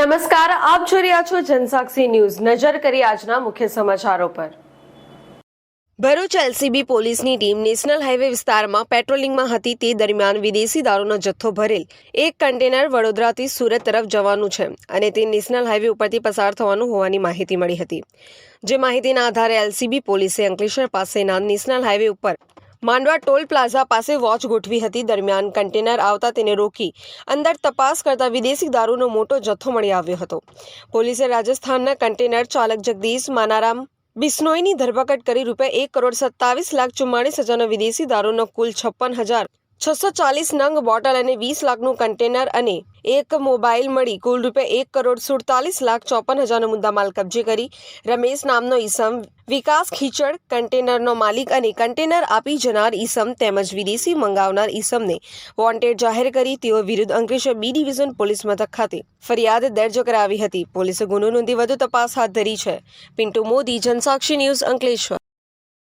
નમસ્કાર, આપ જોઈ રહ્યા છો જનસાક્ષી ન્યૂઝ. નજર કરી આજના મુખ્ય સમાચારો પર. ભરૂચ એલસીબી પોલીસની ટીમ નેશનલ હાઈવે વિસ્તારમાં પેટ્રોલિંગમાં હતી. તે દરમિયાન વિદેશી દારૂનો જથ્થો ભરેલ એક કન્ટેનર વડોદરાથી સુરત તરફ જવાનું છે અને તે નેશનલ હાઈવે ઉપરથી પસાર થવાનું હોવાની માહિતી મળી હતી. જે માહિતીના આધારે એલસીબી પોલીસે અંકલેશ્વર પાસેના નેશનલ હાઈવે ઉપર માંડવા ટોલ પ્લાઝા પાસે વોચ ગોઠવી હતી. દરમિયાન કન્ટેનર આવતા તેને રોકી અંદર તપાસ કરતા વિદેશી દારૂનો મોટો જથ્થો મળી આવ્યો હતો. પોલીસે રાજસ્થાનના કન્ટેનર ચાલક જગદીશ માનારામ બિસ્નોઈની ધરપકડ કરી રૂપિયા એક કરોડ સત્તાવીસ લાખ ચુમ્માળીસ હજારનો વિદેશી દારૂનો કુલ છપ્પન હજાર છસો ચાલીસ નંગ બોટલ અને વીસ લાખનું કન્ટેનર અને એક મોબાઈલ મળી. કુલ રૂપે એક કરોડ સુડતાલીસ લાખ ચોપન હજારનો મુદ્દામાલ કબજે કરી. રમેશ નામનો ઈસમ વિકાસ ખીચડ કન્ટેનરનો માલિક અને કન્ટેનર આપી જનાર ઈસમ તેમજ વિદેશી મંગાવનાર ઈસમને વોન્ટેડ જાહેર કરી. તેઓ વિરુદ્ધ અંકલેશ્વર બી ડિવિઝન પોલીસ મથક ખાતે ફરિયાદ દર્જ કરાવી હતી. પોલીસે ગુનો નોંધી વધુ તપાસ હાથ ધરી છે. પિન્ટુ મોદી, જનસાક્ષી ન્યૂઝ અંકલેશ્વર.